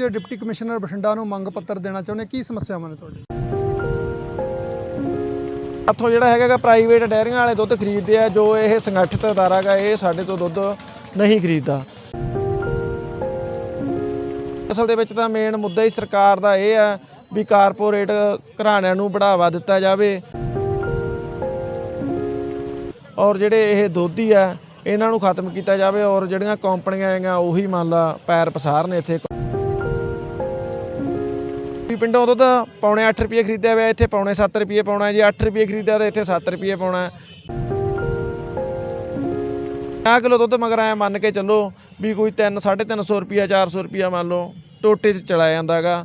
ਅੱਜ deputy commissioner Bathinda ਨੂੰ ਮੰਗ ਪੱਤਰ ਦੇਣਾ ਚਾਹੁੰਦੇ। ਕੀ ਸਮੱਸਿਆਵਾਂ ਨੇ ਤੁਹਾਡੀ? ਇੱਥੋਂ ਜਿਹੜਾ ਹੈਗਾ ਪ੍ਰਾਈਵੇਟ ਡੈਰੀਆਂ ਵਾਲੇ ਦੁੱਧ ਖਰੀਦਦੇ ਆ, ਜੋ ਇਹ ਸੰਗਠਿਤ ਅਦਾਰਾ ਗਾ, ਇਹ ਸਾਡੇ ਤੋਂ ਦੁੱਧ ਨਹੀਂ ਖਰੀਦਦਾ। ਅਸਲ ਦੇ ਵਿੱਚ ਤਾਂ ਮੇਨ ਮੁੱਦਾ ਹੀ ਸਰਕਾਰ ਦਾ ਇਹ ਹੈ ਵੀ ਕਾਰਪੋਰੇਟ ਘਰਾਣਿਆਂ ਨੂੰ ਬੜਾਵਾ ਦਿੱਤਾ ਜਾਵੇ। ਔਰ ਜਿਹੜੇ ਇਹ ਦੋਧੀ ਆ, ਇਹਨਾਂ ਨੂੰ ਖਤਮ ਕੀਤਾ ਜਾਵੇ, ਔਰ ਜਿਹੜੀਆਂ ਕੰਪਨੀਆਂ ਹੈਗੀਆਂ, ਉਹੀ ਮੰਨ ਲਾ ਪੈਰ ਪਸਾਰਨ ਇੱਥੇ। ਵੀ ਪਿੰਡੋਂ ਦੁੱਧ ਪੌਣੇ 8 ਰੁਪਏ ਖਰੀਦਿਆ ਹੋਇਆ, ਇੱਥੇ ਪੌਣੇ 7 ਰੁਪਏ ਪਾਉਣਾ ਜੇ। 8 ਰੁਪਏ ਖਰੀਦਿਆ ਤਾਂ ਇੱਥੇ 7 ਰੁਪਏ ਪਾਉਣਾ ਹੈ। 50 ਕਿਲੋ ਦੁੱਧ ਮਗਰ ਆਇਆ ਮੰਨ ਕੇ ਚੱਲੋ ਵੀ ਕੋਈ 3 350 ਰੁਪਿਆ 400 ਰੁਪਿਆ ਮੰਨ ਲਓ, ਟੋਟੇ 'ਚ ਚਲਾ ਜਾਂਦਾਗਾ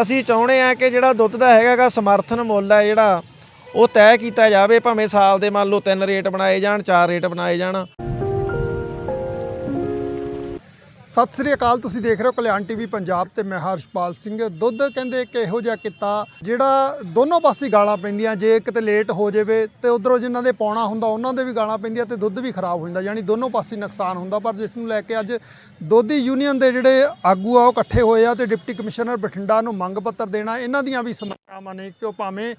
ਅਸੀਂ ਚਾਹੁੰਦੇ ਆ ਕਿ ਜਿਹੜਾ ਦੁੱਧ ਦਾ ਹੈਗਾਗਾ ਸਮਰਥਨ ਮੁੱਲ ਹੈ ਜਿਹੜਾ, ਉਹ ਤੈਅ ਕੀਤਾ ਜਾਵੇ, ਭਾਵੇਂ ਸਾਲ ਦੇ ਮੰਨ ਲਓ ਤਿੰਨ ਰੇਟ ਬਣਾਏ ਜਾਣ, ਚਾਰ ਰੇਟ ਬਣਾਏ ਜਾਣ। ਸਤਿ ਸ੍ਰੀ ਅਕਾਲ, ਤੁਸੀਂ ਦੇਖ ਰਹੇ ਹੋ ਕਲਿਆਣ ਟੀਵੀ ਪੰਜਾਬ ਤੇ ਮੈਂ ਹਰਸ਼ਪਾਲ ਸਿੰਘ। ਦੁੱਧ ਕਹਿੰਦੇ ਕਿ ਇਹੋ ਜਿਹਾ ਕਿੱਤਾ ਜਿਹੜਾ ਦੋਨੋਂ ਪਾਸੇ ਗਾਲਾਂ ਪੈਂਦੀਆਂ, ਜੇ ਕਿਤੇ ਲੇਟ ਹੋ ਜਾਵੇ ਤੇ ਉਧਰੋਂ ਜਿਨ੍ਹਾਂ ਦੇ ਪਾਉਣਾ ਹੁੰਦਾ, ਉਹਨਾਂ ਦੇ ਵੀ ਗਾਲਾਂ ਪੈਂਦੀਆਂ ਤੇ ਦੁੱਧ ਵੀ ਖਰਾਬ ਹੋ ਜਾਂਦਾ ਯਾਨੀ ਦੋਨੋਂ ਪਾਸੇ ਨੁਕਸਾਨ ਹੁੰਦਾ। ਪਰ ਜਿਸ ਨੂੰ ਲੈ ਕੇ ਅੱਜ ਦੋਧੀ ਯੂਨੀਅਨ ਦੇ ਜਿਹੜੇ ਆਗੂ ਆ, ਉਹ ਇਕੱਠੇ ਹੋਏ ਆ ਤੇ ਡਿਪਟੀ ਕਮਿਸ਼ਨਰ ਬਠਿੰਡਾ ਨੂੰ ਮੰਗ ਪੱਤਰ ਦੇਣਾ, ਇਹਨਾਂ ਦੀਆਂ ਵੀ ਸਮੱਸਿਆਵਾਂ ਨੇ ਕਿ ਉਹ ਭਾਵੇਂ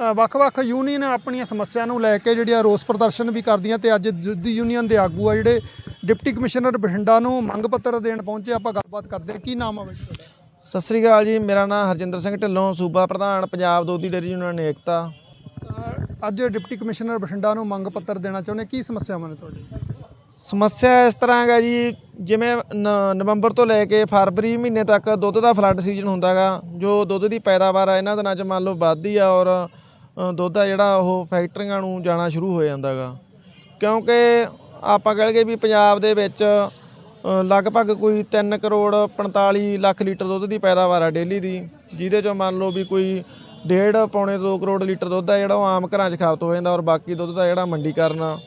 ਵੱਖ-ਵੱਖ ਯੂਨੀਅਨ ਆਪਣੀਆਂ ਸਮੱਸਿਆ ਨੂੰ ਲੈ ਕੇ ਜਿਹੜੀਆਂ ਰੋਸ ਪ੍ਰਦਰਸ਼ਨ ਵੀ ਕਰਦੀਆਂ ਤੇ ਅੱਜ ਦੁੱਧੀ ਯੂਨੀਅਨ ਦੇ ਆਗੂ ਆ ਜਿਹੜੇ ਡਿਪਟੀ ਕਮਿਸ਼ਨਰ ਬਠਿੰਡਾ ਨੂੰ ਮੰਗ ਪੱਤਰ ਦੇਣ ਪਹੁੰਚੇ ਆਪਾਂ ਗੱਲਬਾਤ ਕਰਦੇ ਹਾਂ। ਕੀ ਨਾਮ ਆ ਬਾਈ? ਸਤਿ ਸ੍ਰੀ ਅਕਾਲ ਜੀ ਮੇਰਾ ਨਾਮ ਹਰਜਿੰਦਰ ਸਿੰਘ ਢਿੱਲੋਂ ਸੂਬਾ ਪ੍ਰਧਾਨ ਪੰਜਾਬ ਦੋਧੀ ਡੇਅਰੀ ਯੂਨੀਅਨ ਏਕਤਾ ਅੱਜ ਡਿਪਟੀ ਕਮਿਸ਼ਨਰ ਬਠਿੰਡਾ ਨੂੰ ਮੰਗ ਪੱਤਰ ਦੇਣਾ ਚਾਹੁੰਦੇ ਕੀ ਸਮੱਸਿਆਵਾਂ ਨੇ ਤੁਹਾਡੀ? ਸਮੱਸਿਆ ਇਸ ਤਰ੍ਹਾਂ ਹੈਗਾ ਜੀ ਜਿਵੇਂ ਨਵੰਬਰ ਤੋਂ ਲੈ ਕੇ ਫਰਵਰੀ ਮਹੀਨੇ ਤੱਕ ਦੁੱਧ ਦਾ ਫਲੱਡ ਸੀਜ਼ਨ ਹੁੰਦਾਗਾ ਜੋ ਦੁੱਧ ਦੀ ਪੈਦਾਵਾਰ ਆ ਇਹਨਾਂ ਦਿਨਾਂ 'ਚ ਮੰਨ ਲਓ ਵੱਧਦੀ ਆ ਔਰ ਦੁੱਧ ਆ ਜਿਹੜਾ ਉਹ ਫੈਕਟਰੀਆਂ ਨੂੰ ਜਾਣਾ ਸ਼ੁਰੂ ਹੋ ਜਾਂਦਾ ਜਾਂਦਾਗਾ। ਕਿਉਂਕਿ ਆਪਾਂ ਕਹਿ ਲਈਏ ਵੀ ਪੰਜਾਬ ਦੇ ਵਿੱਚ ਲਗਭਗ ਕੋਈ 3 ਕਰੋੜ 45 ਲੱਖ ਲੀਟਰ ਦੁੱਧ ਦੀ ਪੈਦਾਵਾਰ ਆ ਡੇਲੀ ਦੀ, ਜਿਹਦੇ ਚੋਂ ਮੰਨ ਲਓ ਵੀ ਕੋਈ ਡੇਢ ਪੌਣੇ 2 ਕਰੋੜ ਲੀਟਰ ਦੁੱਧ ਆ ਜਿਹੜਾ ਉਹ ਆਮ ਘਰਾਂ 'ਚ ਖਪਤ ਹੋ ਜਾਂਦਾ ਔਰ ਬਾਕੀ ਦੁੱਧ ਦਾ ਜਿਹੜਾ ਮੰਡੀਕਰਨ ਹੁੰਦਾ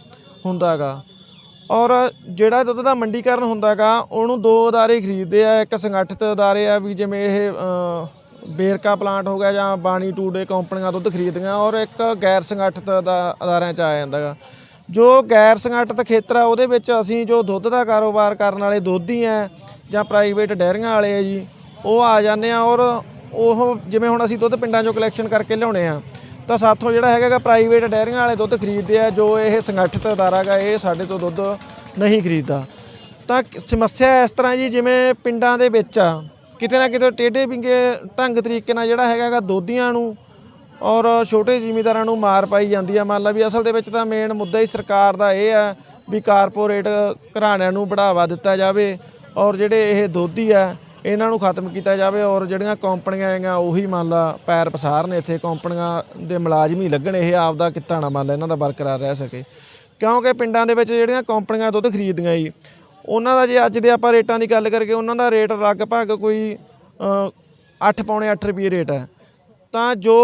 ਹੁੰਦਾਗਾ। ਔਰ ਜਿਹੜਾ ਦੁੱਧ ਦਾ ਮੰਡੀਕਰਨ ਹੁੰਦਾ ਹੁੰਦਾਗਾ, ਉਹਨੂੰ ਦੋ ਅਦਾਰੇ ਖਰੀਦਦੇ ਆ, ਇੱਕ ਸੰਗਠਿਤ ਅਦਾਰੇ ਆ ਵੀ ਜਿਵੇਂ ਇਹ ਬੇਰਕਾ ਪਲਾਂਟ ਹੋ ਗਿਆ ਜਾਂ ਬਾਣੀ ਟੂਡੇ ਕੰਪਨੀਆਂ ਦੁੱਧ ਖਰੀਦਦੀਆਂ ਔਰ ਇੱਕ ਗੈਰ ਸੰਗਠਿਤ ਦਾ ਅਦਾਰਿਆਂ ਚ ਆ ਜਾਂਦਾਗਾ। ਜੋ ਗੈਰ ਸੰਗਠਿਤ ਖੇਤਰ ਆ, ਉਹਦੇ ਵਿੱਚ ਅਸੀਂ ਜੋ ਦੁੱਧ ਦਾ ਕਾਰੋਬਾਰ ਕਰਨ ਵਾਲੇ ਦੋਧੀ ਆ ਜਾਂ ਪ੍ਰਾਈਵੇਟ ਡੈਰੀਆਂ ਵਾਲੇ ਆ ਜੀ, ਉਹ ਆ ਜਾਂਦੇ ਆ ਔਰ ਉਹ ਜਿਵੇਂ ਹੁਣ ਅਸੀਂ ਦੁੱਧ ਪਿੰਡਾਂ ਚੋਂ ਕਲੈਕਸ਼ਨ ਕਰਕੇ ਲਿਆਉਣੇ ਆ, ਤਾਂ ਸਾਥੋਂ ਜਿਹੜਾ ਹੈਗਾ ਪ੍ਰਾਈਵੇਟ ਡੈਰੀਆਂ ਵਾਲੇ ਦੁੱਧ ਖਰੀਦਦੇ ਆ, ਜੋ ਇਹ ਸੰਗਠਿਤ ਅਦਾਰਾ ਗਾ, ਇਹ ਸਾਡੇ ਤੋਂ ਦੁੱਧ ਨਹੀਂ ਖਰੀਦਦਾ। ਤਾਂ ਸਮੱਸਿਆ ਇਸ ਤਰ੍ਹਾਂ ਜੀ, ਜਿਵੇਂ ਪਿੰਡਾਂ ਦੇ ਵਿੱਚ ਆ ਕਿਤੇ ਨਾ ਕਿਤੇ ਟੇਢੇ ਵਿੰਗੇ ਢੰਗ ਤਰੀਕੇ ਨਾਲ ਜਿਹੜਾ ਹੈਗਾ ਦੋਧੀਆਂ ਨੂੰ ਔਰ ਛੋਟੇ ਜ਼ਿਮੀਂਦਾਰਾਂ ਨੂੰ ਮਾਰ ਪਾਈ ਜਾਂਦੀ ਆ। ਮੰਨ ਲਾ ਵੀ ਅਸਲ ਦੇ ਵਿੱਚ ਤਾਂ ਮੇਨ ਮੁੱਦਾ ਹੀ ਸਰਕਾਰ ਦਾ ਇਹ ਹੈ ਵੀ ਕਾਰਪੋਰੇਟ ਘਰਾਣਿਆਂ ਨੂੰ ਬੜਾਵਾ ਦਿੱਤਾ ਜਾਵੇ ਔਰ ਜਿਹੜੇ ਇਹ ਦੋਧੀ ਆ, ਇਹਨਾਂ ਨੂੰ ਖਤਮ ਕੀਤਾ ਜਾਵੇ ਔਰ ਜਿਹੜੀਆਂ ਕੰਪਨੀਆਂ ਹੈਗੀਆਂ ਉਹੀ ਮੰਨ ਲਾ ਪੈਰ ਪਸਾਰਨ ਇੱਥੇ, ਕੰਪਨੀਆਂ ਦੇ ਮੁਲਾਜ਼ਮ ਹੀ ਲੱਗਣ, ਇਹ ਆਪਦਾ ਕਿੱਤਾ ਨਾ ਮੰਨ ਲਾ ਇਹਨਾਂ ਦਾ ਬਰਕਰਾਰ ਰਹਿ ਸਕੇ। ਕਿਉਂਕਿ ਪਿੰਡਾਂ ਦੇ ਵਿੱਚ ਜਿਹੜੀਆਂ ਕੰਪਨੀਆਂ ਦੁੱਧ ਖਰੀਦਦੀਆਂ ਜੀ ਉਹਨਾਂ ਦਾ ਜੇ ਅੱਜ ਦੇ ਆਪਾਂ ਰੇਟਾਂ ਦੀ ਗੱਲ ਕਰਕੇ ਉਹਨਾਂ ਦਾ ਰੇਟ ਲਗਭਗ ਕੋਈ 8 ਪੌਣੇ 8 ਰੁਪਏ ਰੇਟ ਹੈ। ਤਾਂ ਜੋ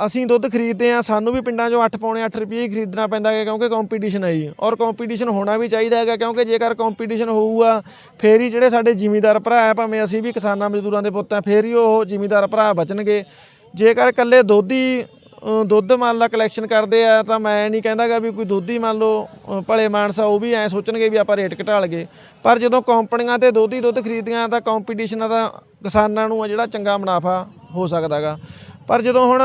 ਅਸੀਂ ਦੁੱਧ ਖਰੀਦਦੇ ਆ ਸਾਨੂੰ ਵੀ ਪਿੰਡਾਂ 'ਚੋਂ 8 ਪੌਣੇ 8 ਰੁਪਏ ਹੀ ਖਰੀਦਣਾ ਪੈਂਦਾ ਹੈ ਕਿਉਂਕਿ ਕੰਪੀਟੀਸ਼ਨ ਹੈ ਜੀ। ਔਰ ਕੰਪੀਟੀਸ਼ਨ ਹੋਣਾ ਵੀ ਚਾਹੀਦਾ ਹੈਗਾ ਕਿਉਂਕਿ ਜੇਕਰ ਕੰਪੀਟੀਸ਼ਨ ਹੋਊਗਾ ਫੇਰ ਹੀ ਜਿਹੜੇ ਸਾਡੇ ਜ਼ਿਮੀਂਦਾਰ ਭਰਾ ਹੈ ਭਾਵੇਂ ਅਸੀਂ ਵੀ ਕਿਸਾਨਾਂ ਮਜ਼ਦੂਰਾਂ ਦੇ ਪੁੱਤ ਆ ਫੇਰ ਹੀ ਉਹ ਜ਼ਿਮੀਂਦਾਰ ਭਰਾ ਬਚਣਗੇ। ਜੇਕਰ ਇਕੱਲੇ ਦੋਧੀ ਅ, ਦੁੱਧ ਮੰਨ ਲਾ ਕਲੈਕਸ਼ਨ ਕਰਦੇ ਆ, ਤਾਂ ਮੈਂ ਨਹੀਂ ਕਹਿੰਦਾਗਾ ਵੀ ਕੋਈ ਦੁੱਧ ਹੀ ਮੰਨ ਲਓ ਭਲੇ ਮਾਨਸਾ ਉਹ ਵੀ ਐ ਸੋਚਣਗੇ ਵੀ ਆਪਾਂ ਰੇਟ ਘਟਾ ਲਈਏ। ਪਰ ਜਦੋਂ ਕੰਪਨੀਆਂ ਤੇ ਦੁੱਧ ਹੀ ਦੁੱਧ ਖਰੀਦੀਆਂ ਤਾਂ ਕੰਪੀਟੀਸ਼ਨ ਦਾ ਕਿਸਾਨਾਂ ਨੂੰ ਆ ਜਿਹੜਾ ਚੰਗਾ ਮੁਨਾਫਾ ਹੋ ਸਕਦਾਗਾ ਪਰ ਜਦੋਂ ਹੁਣ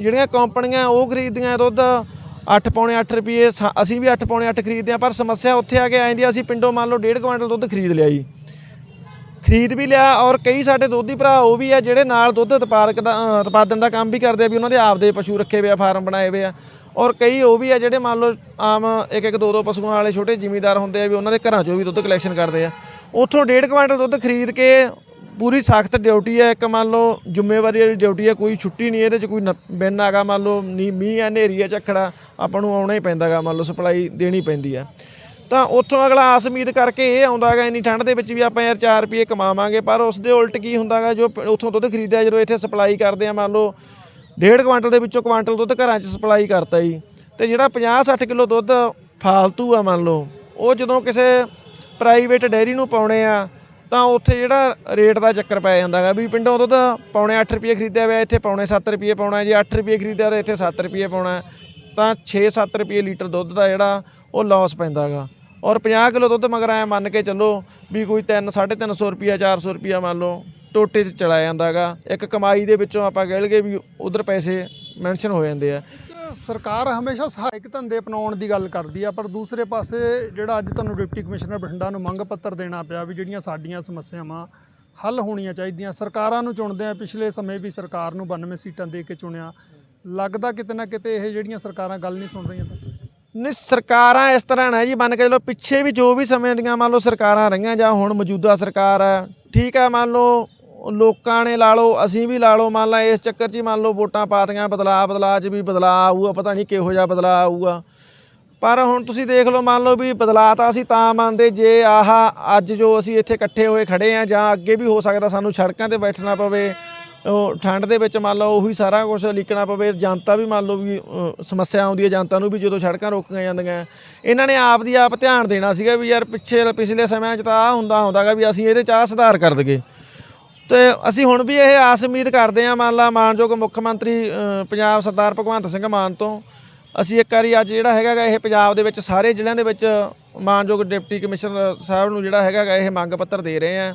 ਜਿਹੜੀਆਂ ਕੰਪਨੀਆਂ ਉਹ ਖਰੀਦਦੀਆਂ ਦੁੱਧ 8 ਪੌਣੇ 8 ਰੁਪਏ, ਸਾ- ਅਸੀਂ ਵੀ 8 ਪੌਣੇ 8 ਖਰੀਦਦੇ ਆ ਪਰ ਸਮੱਸਿਆ ਉੱਥੇ ਆ ਕੇ ਆਂਦੀ ਆ ਅਸੀਂ ਪਿੰਡੋਂ ਮੰਨ ਲਓ 1.5 ਕੁਇੰਟਲ ਦੁੱਧ ਖਰੀਦ ਲਿਆ ਜੀ। ਖਰੀਦ ਵੀ ਲਿਆ ਔਰ ਕਈ ਸਾਡੇ ਦੋਧੀ ਭਰਾ ਉਹ ਵੀ ਆ ਜਿਹੜੇ ਨਾਲ ਦੁੱਧ ਉਤਪਾਦਕ ਦਾ ਅ, ਉਤਪਾਦਨ ਦਾ ਕੰਮ ਵੀ ਕਰਦੇ ਆ ਵੀ ਉਹਨਾਂ ਦੇ ਆਪਦੇ ਪਸ਼ੂ ਰੱਖੇ ਹੋਏ ਆ ਫਾਰਮ ਬਣਾਏ ਹੋਏ ਆ। ਔਰ ਕਈ ਉਹ ਵੀ ਆ ਜਿਹੜੇ ਮੰਨ ਲਓ ਆਮ ਇੱਕ ਇੱਕ ਦੋ ਦੋ ਪਸ਼ੂਆਂ ਵਾਲੇ ਛੋਟੇ ਜ਼ਿਮੀਂਦਾਰ ਹੁੰਦੇ ਆ ਵੀ ਉਹਨਾਂ ਦੇ ਘਰਾਂ ਚੋਂ ਵੀ ਦੁੱਧ ਕਲੈਕਸ਼ਨ ਕਰਦੇ ਆ। ਉੱਥੋਂ ਡੇਢ ਕੁਆਂਟਲ ਦੁੱਧ ਖਰੀਦ ਕੇ ਪੂਰੀ ਸਖਤ ਡਿਊਟੀ ਹੈ ਇੱਕ ਮੰਨ ਲਓ ਜ਼ਿੰਮੇਵਾਰੀ ਵਾਲੀ ਡਿਊਟੀ ਹੈ ਕੋਈ ਛੁੱਟੀ ਨਹੀਂ ਇਹਦੇ 'ਚ ਕੋਈ ਨ- ਬਿਨ ਹੈਗਾ ਮੰਨ ਲਓ ਨੀ- ਮੀਂਹ ਆ ਹਨੇਰੀ ਆ ਝੱਖੜਾ ਆਪਾਂ ਨੂੰ ਆਉਣਾ ਹੀ ਪੈਂਦਾਗਾ ਮੰਨ ਲਓ ਸਪਲਾਈ ਦੇਣੀ ਪੈਂਦੀ ਆ। ਤਾਂ ਉੱਥੋਂ ਅਗਲਾ ਆਸ ਉਮੀਦ ਕਰਕੇ ਇਹ ਆਉਂਦਾਗਾ ਇੰਨੀ ਠੰਡ ਦੇ ਵਿੱਚ ਵੀ ਆਪਾਂ ਯਾਰ 4 ਰੁਪਏ ਕਮਾਵਾਂਗੇ, ਪਰ ਉਸ ਦੇ ਉਲਟ ਕੀ ਹੁੰਦਾਗਾ ਜੋ ਉੱਥੋਂ ਦੁੱਧ ਖਰੀਦਿਆ, ਜਦੋਂ ਇੱਥੇ ਸਪਲਾਈ ਕਰਦੇ ਆ, ਮੰਨ ਲਓ ਡੇਢ ਕੁਆਂਟਲ ਦੇ ਵਿੱਚੋਂ ਕੁਆਂਟਲ ਦੁੱਧ ਘਰਾਂ 'ਚ ਸਪਲਾਈ ਕਰਤਾ ਜੀ, ਤੇ ਜਿਹੜਾ 50-60 ਕਿਲੋ ਦੁੱਧ ਫਾਲਤੂ ਆ ਮੰਨ ਲਓ, ਉਹ ਜਦੋਂ ਕਿਸੇ ਪ੍ਰਾਈਵੇਟ ਡੈਰੀ ਨੂੰ ਪਾਉਣੇ ਆ, ਤਾਂ ਉੱਥੇ ਜਿਹੜਾ ਰੇਟ ਦਾ ਚੱਕਰ ਪੈ ਜਾਂਦਾਗਾ ਵੀ ਪਿੰਡੋਂ ਦੁੱਧ ਪੌਣੇ 8 ਰੁਪਏ ਖਰੀਦਿਆ ਹੋਇਆ ਇੱਥੇ ਪੌਣੇ 7 ਰੁਪਏ ਪਾਉਣਾ, ਜੇ 8 ਰੁਪਏ ਖਰੀਦਿਆ ਤਾਂ ਇੱਥੇ 7 ਰੁਪਏ ਪਾਉਣਾ ਤਾਂ 6-7 ਰੁਪਏ ਲੀਟਰ ਦੁੱਧ ਦਾ ਜਿਹੜਾ ਉਹ ਲਾਸ ਪੈਂਦਾਗਾ। ਔਰ 50 ਕਿਲੋ ਦੁੱਧ ਮਗਰ ਐ ਮੰਨ ਕੇ ਚੱਲੋ ਵੀ ਕੋਈ 3 350 ਰੁਪਿਆ 400 ਰੁਪਿਆ ਮੰਨ ਲਓ ਟੋਟੇ 'ਚ ਚਲਾ ਜਾਂਦਾਗਾ। ਇੱਕ ਕਮਾਈ ਦੇ ਵਿੱਚੋਂ ਆਪਾਂ ਕਹਿ ਲਈਏ ਵੀ ਉਧਰ ਪੈਸੇ ਮੈਂਸ਼ਨ ਹੋ ਜਾਂਦੇ ਆ। ਸਰਕਾਰ ਹਮੇਸ਼ਾ ਸਹਾਇਕ ਧੰਦੇ ਅਪਣਾਉਣ ਦੀ ਗੱਲ ਕਰਦੀ ਆ, ਪਰ ਦੂਸਰੇ ਪਾਸੇ ਜਿਹੜਾ ਅੱਜ ਤੁਹਾਨੂੰ ਡਿਪਟੀ ਕਮਿਸ਼ਨਰ ਬਠਿੰਡਾ ਨੂੰ ਮੰਗ ਪੱਤਰ ਦੇਣਾ ਪਿਆ ਵੀ ਜਿਹੜੀਆਂ ਸਾਡੀਆਂ ਸਮੱਸਿਆਵਾਂ ਹੱਲ ਹੋਣੀਆਂ ਚਾਹੀਦੀਆਂ, ਸਰਕਾਰਾਂ ਨੂੰ ਚੁਣਦੇ ਆ। ਪਿਛਲੇ ਸਮੇਂ ਵੀ ਸਰਕਾਰ ਨੂੰ 92 ਸੀਟਾਂ ਦੇ ਕੇ ਚੁਣਿਆ। ਲੱਗਦਾ ਕਿਤੇ ਨਾ ਕਿਤੇ ਇਹ ਜਿਹੜੀਆਂ ਸਰਕਾਰਾਂ ਗੱਲ ਨਹੀਂ ਸੁਣ ਰਹੀਆਂ ਤਾਂ? ਨਹੀਂ, ਸਰਕਾਰਾਂ ਇਸ ਤਰ੍ਹਾਂ ਨਾ ਜੀ, ਮੰਨ ਕੇ ਚਲੋ ਪਿੱਛੇ ਵੀ ਜੋ ਵੀ ਸਮੇਂ ਦੀਆਂ ਮੰਨ ਲਓ ਸਰਕਾਰਾਂ ਰਹੀਆਂ ਜਾਂ ਹੁਣ ਮੌਜੂਦਾ ਸਰਕਾਰ ਹੈ, ਠੀਕ ਹੈ ਮੰਨ ਲਓ, ਲੋਕਾਂ ਨੇ ਲਾ ਲਓ, ਅਸੀਂ ਵੀ ਲਾ ਲਓ, ਮੰਨ ਲਾ ਇਸ ਚੱਕਰ 'ਚ ਹੀ ਮੰਨ ਲਓ ਵੋਟਾਂ ਪਾਤੀਆਂ, ਬਦਲਾਅ ਬਦਲਾਅ 'ਚ ਵੀ ਬਦਲਾਅ ਆਊਗਾ, ਪਤਾ ਨਹੀਂ ਕਿਹੋ ਜਿਹਾ ਬਦਲਾਅ ਆਊਗਾ। ਪਰ ਹੁਣ ਤੁਸੀਂ ਦੇਖ ਲਓ ਮੰਨ ਲਓ ਵੀ ਬਦਲਾਅ ਤਾਂ ਅਸੀਂ ਤਾਂ ਮੰਨਦੇ, ਜੇ ਆਹ ਅੱਜ ਜੋ ਅਸੀਂ ਇੱਥੇ ਇਕੱਠੇ ਹੋਏ ਖੜੇ ਆ ਜਾਂ ਅੱਗੇ ਵੀ ਹੋ ਸਕਦਾ ਸਾਨੂੰ ਸੜਕਾਂ ਤੇ ਬੈਠਣਾ ਪਵੇ ਉਹ ਠੰਡ ਦੇ ਵਿੱਚ ਮੰਨ ਲਓ ਉਹੀ ਸਾਰਾ ਕੁਝ ਲਿਖਣਾ ਪਵੇ, ਜਨਤਾ ਵੀ ਮੰਨ ਲਓ ਵੀ ਸਮੱਸਿਆ ਆਉਂਦੀ ਹੈ ਜਨਤਾ ਨੂੰ ਵੀ ਜਦੋਂ ਸੜਕਾਂ ਰੋਕੀਆਂ ਜਾਂਦੀਆਂ। ਇਹਨਾਂ ਨੇ ਆਪ ਦੀ ਆਪ ਧਿਆਨ ਦੇਣਾ ਸੀਗਾ ਵੀ ਯਾਰ ਪਿੱਛੇ, ਪਿਛਲੇ ਸਮਿਆਂ 'ਚ ਤਾਂ ਆ ਹੁੰਦਾ ਹੁੰਦਾਗਾ ਵੀ ਅਸੀਂ ਇਹਦੇ 'ਚ ਆਹ ਸੁਧਾਰ ਕਰ ਦਈਏ। ਤੇ ਅਸੀਂ ਹੁਣ ਵੀ ਇਹ ਆਸ ਉਮੀਦ ਕਰਦੇ ਹਾਂ, ਮੰਨ ਲਾ ਮਾਨਯੋਗ ਮੁੱਖ ਮੰਤਰੀ ਪੰਜਾਬ ਸਰਦਾਰ ਭਗਵੰਤ ਸਿੰਘ ਮਾਨ ਤੋਂ। ਅਸੀਂ ਇੱਕ ਵਾਰੀ ਅੱਜ ਜਿਹੜਾ ਹੈਗਾ ਗਾ ਇਹ ਪੰਜਾਬ ਦੇ ਵਿੱਚ ਸਾਰੇ ਜ਼ਿਲ੍ਹਿਆਂ ਦੇ ਵਿੱਚ ਮਾਨਯੋਗ ਡਿਪਟੀ ਕਮਿਸ਼ਨਰ ਸਾਹਿਬ ਨੂੰ ਜਿਹੜਾ ਹੈਗਾ ਗਾ ਇਹ ਮੰਗ ਪੱਤਰ ਦੇ ਰਹੇ ਆ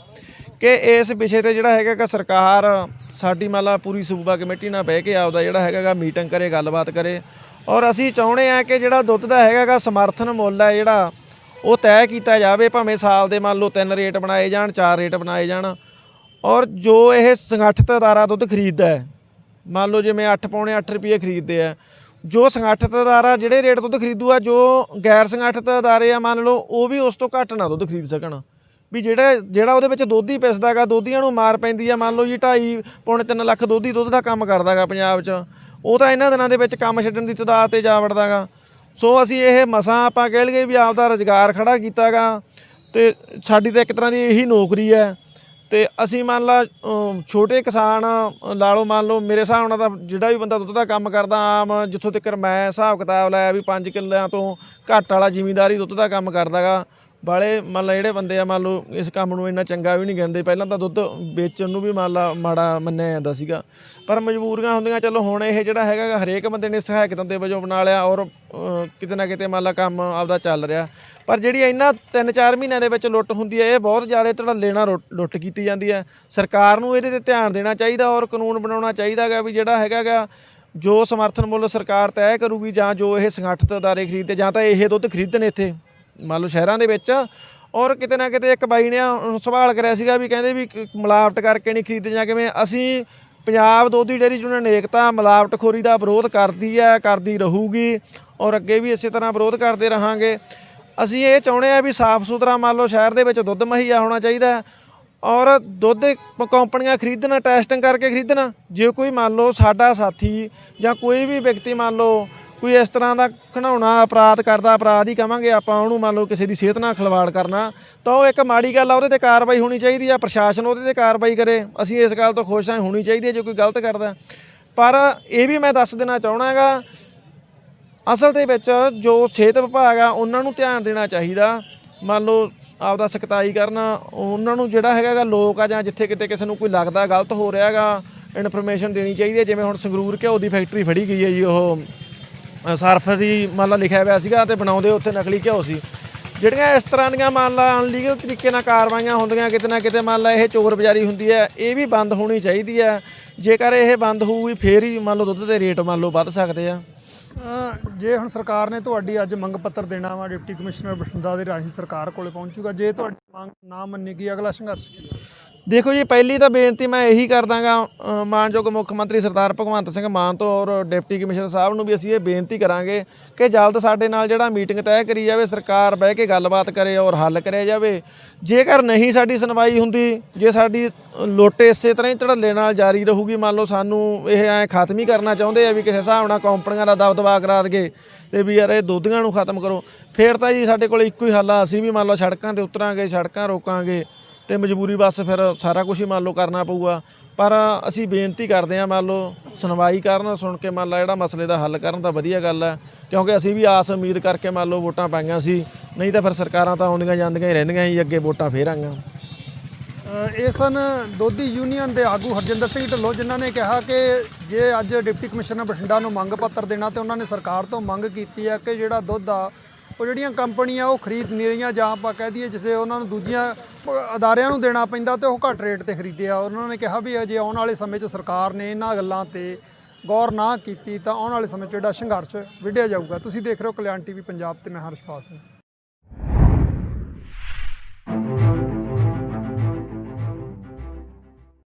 ਕਿ ਇਸ ਵਿਸ਼ੇ ਤੇ ਜਿਹੜਾ ਹੈਗਾ ਗਾ ਸਰਕਾਰ ਸਾਡੀ ਮੰਨ ਲਾ ਪੂਰੀ ਸੂਬਾ ਕਮੇਟੀ ਨਾਲ ਬਹਿ ਕੇ ਆਪਦਾ ਜਿਹੜਾ ਹੈਗਾ ਮੀਟਿੰਗ ਕਰੇ, ਗੱਲਬਾਤ ਕਰੇ। ਔਰ ਅਸੀਂ ਚਾਹੁੰਦੇ ਆ ਕਿ ਜਿਹੜਾ ਦੁੱਧ ਦਾ ਹੈਗਾ ਸਮਰਥਨ ਮੁੱਲ ਹੈ ਜਿਹੜਾ ਉਹ ਤੈਅ ਕੀਤਾ ਜਾਵੇ, ਭਾਵੇਂ ਸਾਲ ਦੇ ਮੰਨ ਲਓ ਤਿੰਨ ਰੇਟ ਬਣਾਏ ਜਾਣ, ਚਾਰ ਰੇਟ ਬਣਾਏ ਜਾਣ। ਔਰ ਜੋ ਇਹ ਸੰਗਠਿਤ ਅਦਾਰਾ ਦੁੱਧ ਖਰੀਦਦਾ ਹੈ, ਮੰਨ ਲਓ ਜਿਵੇਂ 8 ਪੌਣੇ 8 ਰੁਪਏ ਖਰੀਦਦੇ ਆ, ਜੋ ਸੰਗਠਿਤ ਅਦਾਰਾ ਜਿਹੜੇ ਰੇਟ ਦੁੱਧ ਖਰੀਦੂਗਾ, ਜੋ ਗੈਰ ਸੰਗਠਿਤ ਅਦਾਰੇ ਆ ਮੰਨ ਲਓ, ਉਹ ਵੀ ਉਸ ਤੋਂ ਘੱਟ ਨਾ ਦੁੱਧ ਖਰੀਦ ਸਕਣ। ਵੀ ਜਿਹੜਾ ਜਿਹੜਾ ਉਹਦੇ ਵਿੱਚ ਦੁੱਧ ਹੀ ਪਿਸਦਾਗਾ, ਦੋਧੀਆਂ ਨੂੰ ਮਾਰ ਪੈਂਦੀ ਆ। ਮੰਨ ਲਓ ਜੀ 2.5 ਪੌਣੇ 3 ਲੱਖ ਦੋਧੀ ਦੁੱਧ ਦਾ ਕੰਮ ਕਰਦਾਗਾ ਪੰਜਾਬ 'ਚ। ਉਹ ਤਾਂ ਇਹਨਾਂ ਦਿਨਾਂ ਦੇ ਵਿੱਚ ਕੰਮ ਛੱਡਣ ਦੀ ਤਦਾਦ ਤੇ ਜਾ ਵੜਦਾਗਾ। ਸੋ ਅਸੀਂ ਇਹ ਮਸਾਂ ਆਪਾਂ ਕਹਿ ਲਈਏ ਵੀ ਆਪਦਾ ਰੁਜ਼ਗਾਰ ਖੜਾ ਕੀਤਾਗਾ ਤੇ ਸਾਡੀ ਤਾਂ ਇੱਕ ਤਰ੍ਹਾਂ ਦੀ ਇਹੀ ਨੌਕਰੀ ਹੈ। ਤੇ ਅਸੀਂ ਮੰਨ ਲਾ ਛੋਟੇ ਕਿਸਾਨ ਲਾ ਲਓ, ਮੰਨ ਲਓ ਮੇਰੇ ਹਿਸਾਬ ਨਾਲ ਤਾਂ ਜਿਹੜਾ ਵੀ ਬੰਦਾ ਦੁੱਧ ਦਾ ਕੰਮ ਕਰਦਾ, ਆਮ ਜਿੱਥੋਂ ਤੱਕ ਮੈਂ ਹਿਸਾਬ ਕਿਤਾਬ ਲਾਇਆ ਵੀ 5 ਕਿੱਲਿਆਂ ਤੋਂ ਘੱਟ ਵਾਲਾ ਜ਼ਿਮੀਂਦਾਰੀ ਦੁੱਧ ਦਾ ਕੰਮ ਕਰਦਾਗਾ। ਬਾਲੇ ਮੰਨ ਲਾ ਜਿਹੜੇ ਬੰਦੇ ਆ, ਮੰਨ ਲਓ ਇਸ ਕੰਮ ਨੂੰ ਇੰਨਾ ਚੰਗਾ ਵੀ ਨਹੀਂ ਕਹਿੰਦੇ। ਪਹਿਲਾਂ ਤਾਂ ਦੁੱਧ ਵੇਚਣ ਨੂੰ ਵੀ ਮੰਨ ਲਾ ਮਾੜਾ ਮੰਨਿਆ ਜਾਂਦਾ ਸੀਗਾ। ਪਰ ਮਜਬੂਰੀਆਂ ਹੁੰਦੀਆਂ, ਚਲੋ ਹੁਣ ਇਹ ਜਿਹੜਾ ਹੈਗਾ ਹਰੇਕ ਬੰਦੇ ਨੇ ਸਹਾਇਕ ਧੰਦੇ ਵਜੋਂ ਬਣਾ ਲਿਆ ਔਰ ਕਿਤੇ ਨਾ ਕਿਤੇ ਮੰਨ ਲਾ ਕੰਮ ਆਪਦਾ ਚੱਲ ਰਿਹਾ। ਪਰ ਜਿਹੜੀ ਇਹਨਾਂ 3-4 ਮਹੀਨਿਆਂ ਦੇ ਵਿੱਚ ਲੁੱਟ ਹੁੰਦੀ ਹੈ, ਇਹ ਬਹੁਤ ਜ਼ਿਆਦਾ ਧੜੱਲੇ ਨਾਲ ਰੁੱਟ- ਲੁੱਟ ਕੀਤੀ ਜਾਂਦੀ ਹੈ। ਸਰਕਾਰ ਨੂੰ ਇਹਦੇ ਤੇ ਧਿਆਨ ਦੇਣਾ ਚਾਹੀਦਾ ਔਰ ਕਾਨੂੰਨ ਬਣਾਉਣਾ ਚਾਹੀਦਾ ਗਾ ਵੀ ਜਿਹੜਾ ਹੈਗਾ ਗਾ, ਜੋ ਸਮਰਥਨ ਮੁੱਲ ਸਰਕਾਰ ਤੈਅ ਕਰੂਗੀ ਜਾਂ ਜੋ ਇਹ ਸੰਗਠਿਤ ਅਦਾਰੇ ਖਰੀਦਦੇ, ਜਾਂ ਤਾਂ ਇਹ ਦੁੱਧ ਖਰੀਦਣ ਇੱਥੇ। ਮੰਨ ਲਓ ਸ਼ਹਿਰਾਂ ਦੇ ਵਿੱਚ, ਔਰ ਕਿਤੇ ਨਾ ਕਿਤੇ ਇੱਕ ਬਾਈ ਨੇ ਹੁਣ ਸਵਾਲ ਕਰਿਆ ਸੀਗਾ ਵੀ ਕਹਿੰਦੇ ਵੀ ਕ- ਮਿਲਾਵਟ ਕਰਕੇ ਨਹੀਂ ਖਰੀਦੇ ਜਾਂ ਕਿਵੇਂ, ਅਸੀਂ ਪੰਜਾਬ ਦੁੱਧ ਦੋਧੀ ਡੇਅਰੀ ਯੂਨੀਅਨ ਏਕਤਾ ਮਿਲਾਵਟਖੋਰੀ ਦਾ ਵਿਰੋਧ ਕਰਦੀ ਹੈ, ਕਰਦੀ ਰਹੂਗੀ, ਔਰ ਅੱਗੇ ਵੀ ਇਸੇ ਤਰ੍ਹਾਂ ਵਿਰੋਧ ਕਰਦੇ ਰਹਾਂਗੇ। ਅਸੀਂ ਇਹ ਚਾਹੁੰਦੇ ਆ ਵੀ ਸਾਫ਼ ਸੁਥਰਾ ਮੰਨ ਲਓ ਸ਼ਹਿਰ ਦੇ ਵਿੱਚ ਦੁੱਧ ਮੁਹੱਈਆ ਹੋਣਾ ਚਾਹੀਦਾ ਹੈ, ਔਰ ਦੁੱਧ ਕੰਪਨੀਆਂ ਖਰੀਦਣਾ, ਟੈਸਟਿੰਗ ਕਰਕੇ ਖਰੀਦਣਾ। ਜੇ ਕੋਈ ਮੰਨ ਲਓ ਸਾਡਾ ਸਾਥੀ ਜਾਂ ਕੋਈ ਵੀ ਵਿਅਕਤੀ ਮੰਨ ਲਓ ਕੋਈ ਇਸ ਤਰ੍ਹਾਂ ਦਾ ਘਿਨਾਉਣਾ ਅਪਰਾਧ ਕਰਦਾ, ਅਪਰਾਧ ਹੀ ਕਵਾਂਗੇ ਆਪਾਂ ਉਹਨੂੰ, ਮੰਨ ਲਓ ਕਿਸੇ ਦੀ ਸਿਹਤ ਨਾਲ ਖਿਲਵਾੜ ਕਰਨਾ, ਤਾਂ ਉਹ ਇੱਕ ਮਾੜੀ ਗੱਲ ਆ, ਉਹਦੇ ਤੇ ਕਾਰਵਾਈ ਹੋਣੀ ਚਾਹੀਦੀ ਆ, ਪ੍ਰਸ਼ਾਸਨ ਉਹਦੇ ਤੇ ਕਾਰਵਾਈ ਕਰੇ। ਅਸੀਂ ਇਸ ਗੱਲ ਤੋਂ ਖੁਸ਼ ਹਾਂ ਹੋਣੀ ਚਾਹੀਦੀ ਹੈ ਜੇ ਕੋਈ ਗਲਤ ਕਰਦਾ। ਪਰ ਇਹ ਵੀ ਮੈਂ ਦੱਸ ਦੇਣਾ ਚਾਹਣਾਗਾ ਅਸਲ ਦੇ ਵਿੱਚ ਜੋ ਸਿਹਤ ਵਿਭਾਗ ਆ, ਉਹਨਾਂ ਨੂੰ ਧਿਆਨ ਦੇਣਾ ਚਾਹੀਦਾ। ਮੰਨ ਲਓ ਆਪਦਾ ਸਖਤਾਈ ਕਰਨਾ, ਉਹਨਾਂ ਨੂੰ ਜਿਹੜਾ ਹੈਗਾ ਲੋਕ ਆ, ਜਾਂ ਜਿੱਥੇ ਕਿਤੇ ਕਿਸੇ ਨੂੰ ਕੋਈ ਲੱਗਦਾ ਗਲਤ ਹੋ ਰਿਹਾ ਗਾ ਇਨਫੋਰਮੇਸ਼ਨ ਦੇਣੀ ਚਾਹੀਦੀ ਹੈ ਜਿਵੇਂ ਹੁਣ ਸੰਗਰੂਰ ਘਿਓ ਦੀ ਫੈਕਟਰੀ ਫੜੀ ਗਈ ਹੈ ਜੀ, ਉਹ ਸਰਫ ਦੀ ਮੰਨ ਲਾ ਲਿਖਿਆ ਹੋਇਆ ਸੀਗਾ ਤੇ ਬਣਾਉਂਦੇ ਉੱਥੇ ਨਕਲੀ ਘਿਓ ਸੀ। ਜਿਹੜੀਆਂ ਇਸ ਤਰ੍ਹਾਂ ਦੀਆਂ ਮੰਨ ਲਾ ਅਨਲੀਗਲ ਤਰੀਕੇ ਨਾਲ ਕਾਰਵਾਈਆਂ ਹੁੰਦੀਆਂ, ਕਿਤੇ ਨਾ ਕਿਤੇ ਮੰਨ ਲਾ ਇਹ ਚੋਰ ਬਜ਼ਾਰੀ ਹੁੰਦੀ ਹੈ, ਇਹ ਵੀ ਬੰਦ ਹੋਣੀ ਚਾਹੀਦੀ ਹੈ। ਜੇਕਰ ਇਹ ਬੰਦ ਹੋਊਗੀ, ਫੇਰ ਹੀ ਮੰਨ ਲਓ ਦੁੱਧ ਦੇ ਰੇਟ ਮੰਨ ਲਓ ਵੱਧ ਸਕਦੇ ਆ। ਜੇ ਹੁਣ ਸਰਕਾਰ ਨੇ ਤੁਹਾਡੀ ਅੱਜ ਮੰਗ ਪੱਤਰ ਦੇਣਾ ਵਾ, ਡਿਪਟੀ ਕਮਿਸ਼ਨਰ ਬਠਿੰਡਾ ਦੇ ਰਾਹੀਂ ਸਰਕਾਰ ਕੋਲੇ ਪਹੁੰਚੂਗਾ, ਜੇ ਤੁਹਾਡੀ ਮੰਗ ਨਾ ਮੰਨੇਗੀ ਅਗਲਾ ਸੰਘਰਸ਼ ਕੀ? ਦੇਖੋ ਜੀ ਪਹਿਲੀ ਤਾਂ ਬੇਨਤੀ ਮੈਂ ਇਹੀ ਕਰਦਾਗਾ ਮਾਨਯੋਗ ਮੁੱਖ ਮੰਤਰੀ ਸਰਦਾਰ ਭਗਵੰਤ ਸਿੰਘ ਮਾਨ ਤੋਂ ਔਰ ਡਿਪਟੀ ਕਮਿਸ਼ਨਰ ਸਾਹਿਬ ਨੂੰ ਵੀ ਅਸੀਂ ਇਹ ਬੇਨਤੀ ਕਰਾਂਗੇ ਕਿ ਜਲਦ ਸਾਡੇ ਨਾਲ ਜਿਹੜਾ ਮੀਟਿੰਗ ਤੈਅ ਕਰੀ ਜਾਵੇ ਸਰਕਾਰ ਬਹਿ ਕੇ ਗੱਲਬਾਤ ਕਰੇ ਔਰ ਹੱਲ ਕਰਿਆ ਜਾਵੇ। ਜੇਕਰ ਨਹੀਂ ਸਾਡੀ ਸੁਣਵਾਈ ਹੁੰਦੀ ਜੇ ਸਾਡੀ ਅ, ਲੁੱਟ ਇਸੇ ਤਰ੍ਹਾਂ ਹੀ ਧੜੱਲੇ ਨਾਲ ਜਾਰੀ ਰਹੂਗੀ ਮੰਨ ਲਓ ਸਾਨੂੰ ਇਹ ਐ ਖਤਮ ਹੀ ਕਰਨਾ ਚਾਹੁੰਦੇ ਆ ਵੀ ਕਿਸੇ ਹਿਸਾਬ ਨਾਲ ਕੰਪਨੀਆਂ ਦਾ ਦਬਦਬਾ ਕਰਾ ਦਗੇ ਤੇ ਵੀ ਯਾਰ ਇਹ ਦੁੱਧੀਆਂ ਨੂੰ ਖਤਮ ਕਰੋ ਫੇਰ ਤਾਂ ਜੀ ਸਾਡੇ ਕੋਲ ਇੱਕੋ ਹੀ ਹੱਲ ਆ ਅਸੀਂ ਵੀ ਮੰਨ ਲਓ ਸੜਕਾਂ ਤੇ ਉਤਰਾਂਗੇ ਸੜਕਾਂ ਰੋਕਾਂਗੇ। ਤੇ ਮਜਬੂਰੀ ਬਸ ਫਿਰ ਸਾਰਾ ਕੁਝ ਹੀ ਮੰਨ ਲਓ ਕਰਨਾ ਪਊਗਾ। ਪਰ ਅਸੀਂ ਬੇਨਤੀ ਕਰਦੇ ਹਾਂ ਮੰਨ ਲਓ ਸੁਣਵਾਈ ਕਰਨ ਸੁਣ ਕੇ ਮੰਨ ਲਾ ਜਿਹੜਾ ਮਸਲੇ ਦਾ ਹੱਲ ਕਰਨ ਤਾਂ ਵਧੀਆ ਗੱਲ ਹੈ। ਕਿਉਂਕਿ ਅਸੀਂ ਵੀ ਆਸ ਉਮੀਦ ਕਰਕੇ ਮੰਨ ਲਓ ਵੋਟਾਂ ਪਾਈਆਂ ਸੀ। ਨਹੀਂ ਤਾਂ ਫਿਰ ਸਰਕਾਰਾਂ ਤਾਂ ਆਉਂਦੀਆਂ ਜਾਂਦੀਆਂ ਹੀ ਰਹਿੰਦੀਆਂ ਸੀ ਅੱਗੇ ਵੋਟਾਂ ਫੇਰ ਆਈਆਂ ਇਹ ਸਨ ਦੋਧੀ ਯੂਨੀਅਨ ਦੇ ਆਗੂ ਹਰਜਿੰਦਰ ਸਿੰਘ ਢਿੱਲੋਂ ਜਿਨ੍ਹਾਂ ਨੇ ਕਿਹਾ ਕਿ ਜੇ ਅੱਜ ਡਿਪਟੀ ਕਮਿਸ਼ਨਰ ਬਠਿੰਡਾ ਨੂੰ ਮੰਗ ਪੱਤਰ ਦੇਣਾ ਤੇ ਉਹਨਾਂ ਨੇ ਸਰਕਾਰ ਤੋਂ ਮੰਗ ਕੀਤੀ ਹੈ ਕਿ ਜਿਹੜਾ ਦੁੱਧ ਆ ਉਹ ਜਿਹੜੀਆਂ ਕੰਪਨੀਆਂ ਉਹ ਖਰੀਦ ਨਹੀਂ ਰਹੀਆਂ ਜਾਂ ਆਪਾਂ ਕਹਿ ਦਈਏ ਜਿਸੇ ਉਹਨਾਂ ਨੂੰ ਦੂਜੀਆਂ ਅਦਾਰਿਆਂ ਨੂੰ ਦੇਣਾ ਪੈਂਦਾ ਤੇ ਉਹ ਘੱਟ ਰੇਟ ਤੇ ਖਰੀਦੇ ਆ ਉਹਨਾਂ ਨੇ ਕਿਹਾ ਵੀ ਅਜੇ ਆਉਣ ਵਾਲੇ ਸਮੇਂ 'ਚ ਸਰਕਾਰ ਨੇ ਇਹਨਾਂ ਗੱਲਾਂ ਤੇ ਗੌਰ ਨਾ ਕੀਤੀ ਤਾਂ ਆਉਣ ਵਾਲੇ ਸਮੇਂ 'ਚ ਜਿਹੜਾ ਸੰਘਰਸ਼ ਵਿੱਢਿਆ ਜਾਊਗਾ। ਤੁਸੀਂ ਦੇਖ ਰਹੇ ਹੋ ਕਲਿਆਣ ਟੀਵੀ ਪੰਜਾਬ ਤੇ ਮੈਂ ਹਰਸ਼ਪਾਲ ਸਿੰਘ।